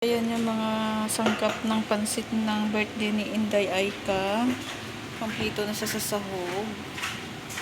Ayan yung mga sangkap ng pansit ng birthday ni Inday Aika. Kompleto na sa sahog.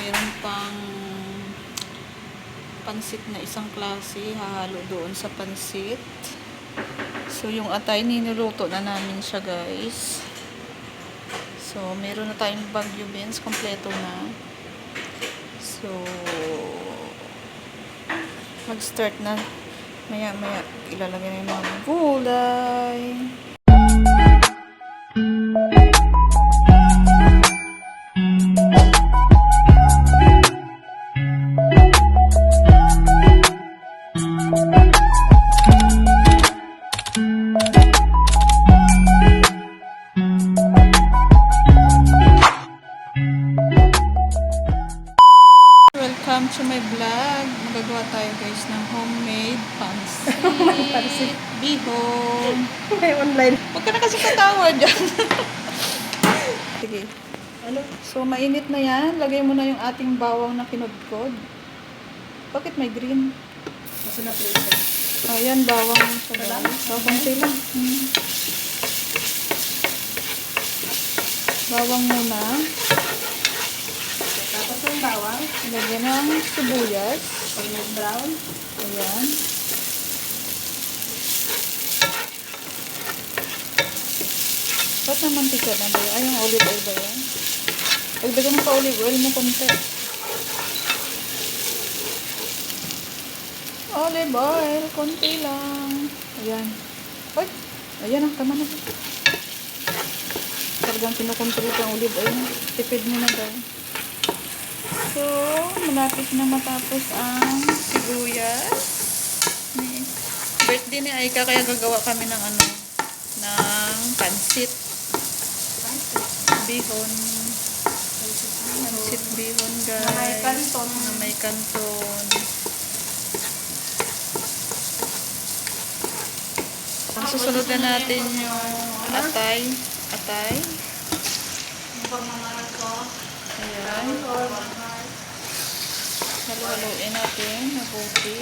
Meron pang pansit na isang klase. Hahalo doon sa pansit. So, yung atay, ninuluto na namin siya, guys. So, meron na tayong bagyo beans. Kompleto na. So, mag-start na maya maya ilalagay na yung mga gulay Welcome to my vlog. Magagawa tayo guys ng homemade pansit. Pansit. Bihon. May online. Huwag ka na kasi katawa dyan. Sige. Ano? So, mainit na yan. Lagay mo na yung ating bawang na kinudkod. Bakit may green? Kasi na prito. Ayan, bawang konti lang. Hmm. Bawang muna. Tapos yung bawang. Lagyan ng sibuyas. Pag nag-brown. Ayan. Ba't na mantika na ba yun? Ay, yung olive oil ba yan? Dagdagan mo pa olive oil mo konti. Olive oil, konti lang. Ayan. Ay, ayan ang tama na. Talagang kinukontrol ko ang olive oil. Tipid mo na daw. So, malapit na matapos ang sibuyas. Ni birthday ni Aika kaya gagawa kami ng ano ng pansit. Bihon. Pansit bihon guys. Na may kanton. Na may kanton. Susunod na natin yung atay. Atay. Ayan. Halo-haloin natin. Mabuti.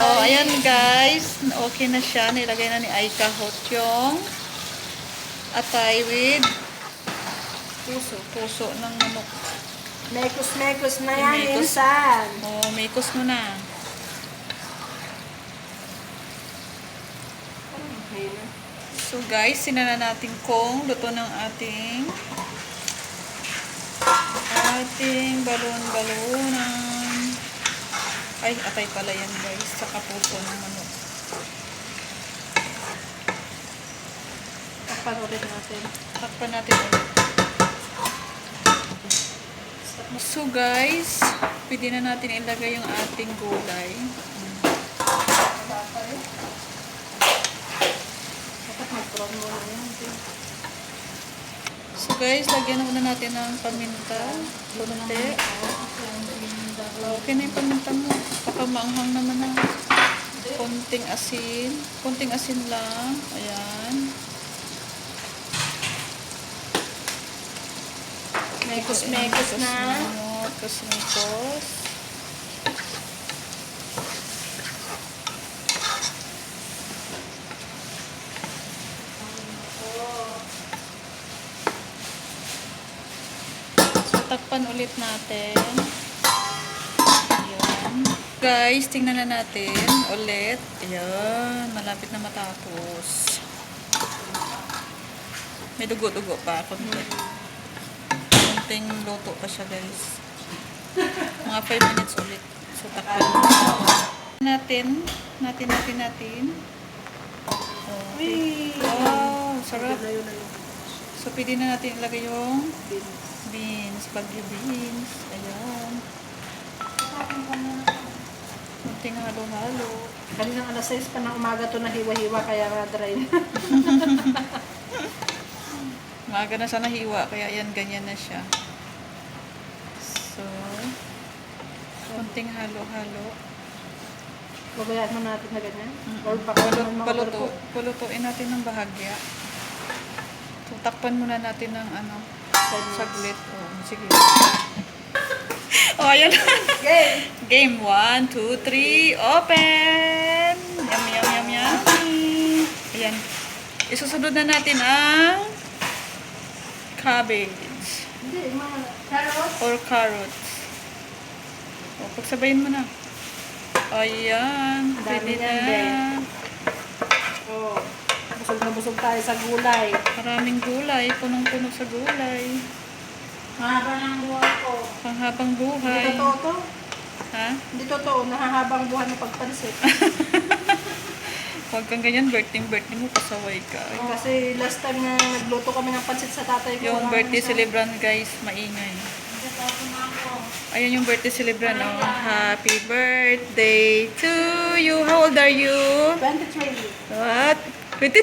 Oh, ayan guys. Okay na siya. Nilagay na ni Aika hot yung atay with puso. Puso ng manok. Mekos-mekos na yan, mekos. insan. Oh, may kus mo na. So guys, sinana natin kung luto ng ating ating balon-balonan. Ay, atay pala yan guys. Sa kapuso ng manok. Takpan ulit natin. Takpan natin ulit. So guys, pwede na natin ilagay yung ating gulay. Dapat mag-brown muna yan. So guys, lagyan muna natin ng paminta. Kunti. Okay na yung paminta mo. Baka maanghang naman na. Konting asin. Konting asin lang. Ayan. Mekos-mekos na. Mekos-mekos. So, takpan ulit natin. Ayan. Guys, tingnan na natin ulit. Ayan, malapit na matapos. May dugo-dugo pa. Konti. Konting luto pa siya, guys. Mga 5 minutes ulit. So, takpan natin. Natin, natin, natin. Okay. Uy! Wow, sarap. Yun. So, pwede na natin ilagay yung Beans. Beans, bagyo beans. Ayan. Konting halo-halo. Kaninang alas 6 pa ng umaga to na hiwa-hiwa kaya nga dry. Maaga na siya nahiwa, kaya yan, ganyan na siya. So, konting halo-halo. Babayaan mo natin na ganyan. Mm. Or baka Palu- paluto, palutuin natin ng bahagya. So, takpan muna natin ng ano, Minutes. saglit. Oh, sige. oh, ayan. Game! Game 1, 2, 3, open! Yum, yum, yum, yum. Ayan. Isusunod na natin ang cabbage Hindi, mga carrots. or carrots. O, pagsabayin mo na. Ayan. Ang dami Pwede na. Oh, busog na tayo sa gulay. Maraming gulay. Punong-puno sa gulay. Mahaba ng buhay ko. Panghabang Hindi buhay. totoo to. Ha? Hindi totoo. Nahahabang buhay ng pagpansit. Huwag kang ganyan. Birthday, birthday mo. Pasaway ka. Kasi last time na nagluto kami ng pansit sa tatay ko. Yung birthday siya. celebrant guys, maingay. Hindi, na. Ayan yung birthday celebrant. Oh. Happy birthday to you. How old are you? 23. What? 23.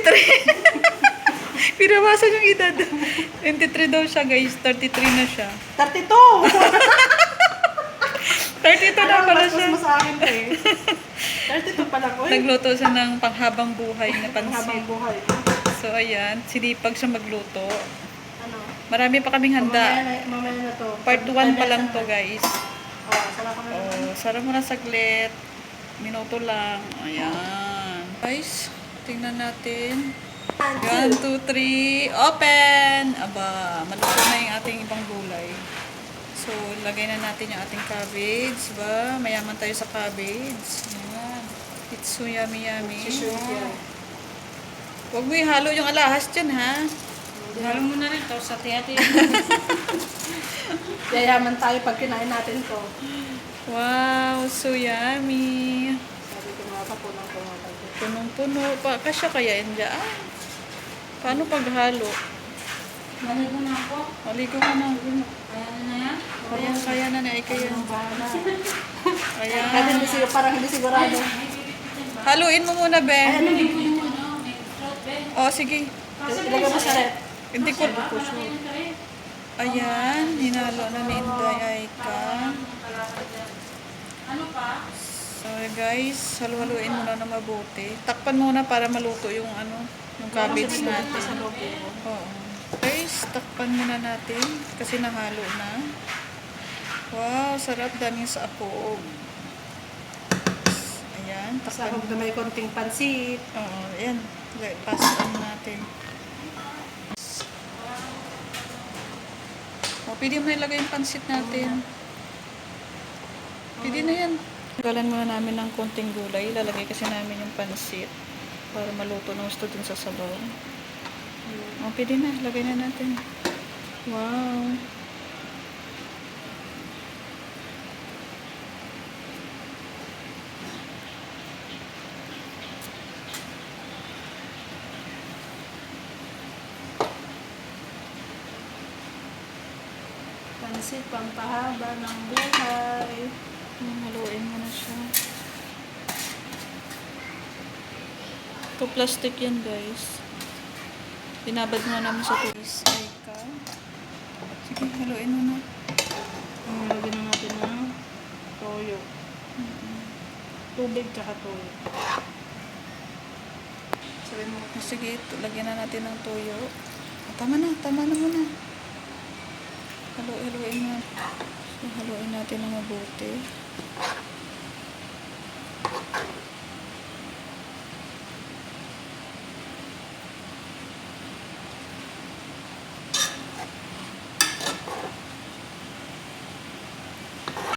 Pinawasan yung edad. 23 daw siya guys. 33 na siya. 32! 32 na Alam, pala mas siya. mo sa akin to eh. 32 pala ko eh. Nagluto siya ng panghabang buhay na pansit. buhay. So ayan, sinipag siya magluto. Ano? Marami pa kaming Mamaya handa. na, mamaya na to. Part 1 pa lang to guys. Oh, sarap ko na. Oh, sarap mo na saglit. Minuto lang. Ayan. Guys, tingnan natin. 1, 2, 3, open! Aba, maluto na yung ating ibang gulay. So, lagay na natin yung ating cabbage. Ba, mayaman tayo sa cabbage. Ayan. It's so yummy yummy. Huwag mo ihalo yung alahas dyan, ha? Halo mo na rin to sa tiyati. Yayaman tayo pag kinain natin to. Wow, so yummy. Sabi ko nga pa po ng pumatay ko. Punong-puno. Pa, kasya kaya yun dyan? Paano paghalo? Naligo na ako. Aligo ka na. Ayan na yan. Kaya, kaya na na, kaya. Ang bahala. Ayan. Kahit hindi siguro, parang hindi sigurado. Haluin mo muna, be. Ayan, hindi ko yung O, sige. Ilagay mo sa red. Hindi ko. Ayan, hinalo na ni Inday Aika. Ano pa? So, guys, halu-haluin muna na mabuti. Takpan muna para maluto yung ano, yung cabbage Sa natin. loob. Oo. Guys, takpan muna natin kasi nahalo na. Wow, sarap. Daming sa apog. Ayan, takpan na may konting pansit. Oo, ayan. Pass on natin. O, pwede mo ilagay yung pansit natin. Pwede na yan. Galan muna namin ng konting gulay. Ilalagay kasi namin yung pansit para maluto ng gusto dun sa sabaw. O, pwede na. Lagay na natin. Wow. Pansit, pampahaba ng buhay. Hmm, Haluin mo na siya. Ito plastic yan guys. Binabad mo naman sa tulis. Ay ka. Sige, haluin mo na. Ang lagyan na natin ng toyo. Tubig tsaka toyo. Sabi mo, Sige, lagyan na natin ng toyo. Ah, Tama na, tama na muna. Halu, haluin na. Haluin natin ng mabuti.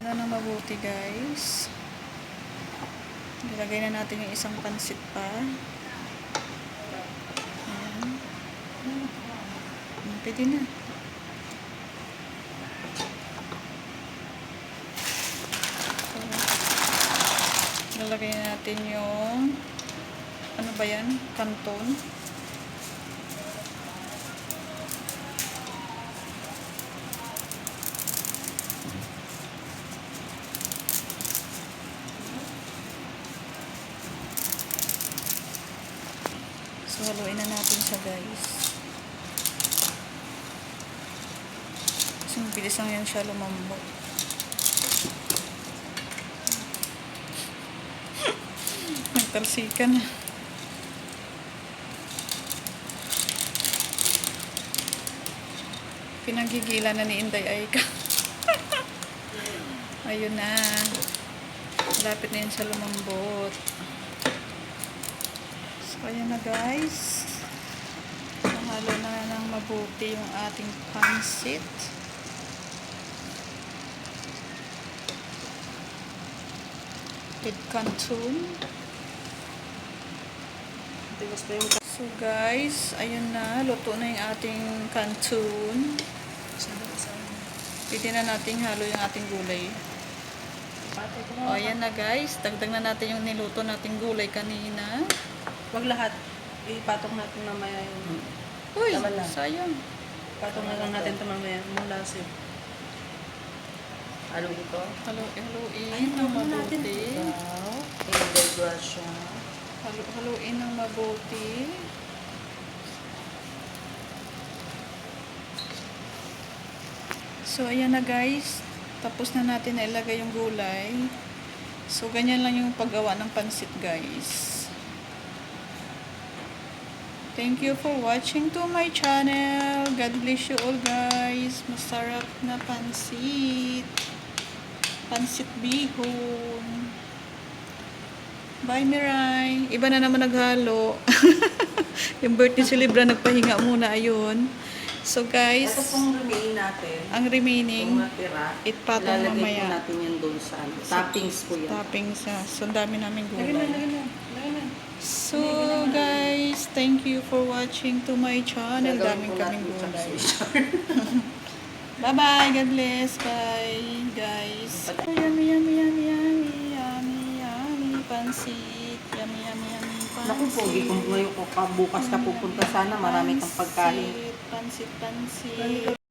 Ano na mabuti guys. Ilagay na natin yung isang pansit pa. Ayan. Pwede na. So, lalagay na natin yung ano ba yan? Kanton. So, haluin na natin siya, guys. Kasi mabilis lang yan siya lumambot. Nagtalsika na. Pinagigilan na ni Inday Aika. ayun na. Malapit na yun sa lumambot. So, ayan na guys. Mahalo na ng mabuti yung ating pansit. With canton. Tigas pa yung So guys, ayun na. Luto na yung ating canton. Pwede na nating halo yung ating gulay. Ko O, ayan na guys. Dagdag na natin yung niluto nating gulay kanina. Wag lahat. Ipatong natin mamaya yung... Uy, sayang. Patong na lang natin ito mamaya. Mula. Ano ito? Halo, haluin Ay, ng tama natin. mabuti. Wow. Ilagay siya. Halo, haluin ng mabuti. So, ayan na guys. Tapos na natin na ilagay yung gulay. So, ganyan lang yung paggawa ng pansit guys. Thank you for watching to my channel. God bless you all guys. Masarap na pansit. Pansit bihon. Bye, Mirai. Iba na naman naghalo. yung birthday celebra nagpahinga muna, ayun. So, guys, Ito pong remain natin. ang remaining, ilalagay po mamaya. natin yan doon sa ano. Toppings po yan. toppings na. So, ang dami namin Lagyan na, gulay. lagyan na. Lagyan na. So, guys, thank you for watching to my channel. Daming kaming gulay. Bye-bye. God bless. Bye, guys. Yummy, yummy, yummy, yummy. Pansit. Yummy, yummy, yummy. Pansit. Naku, pogi kung ngayon ko bukas ka pupunta sana, marami kang pagkain. Pansit, pansit, pansit.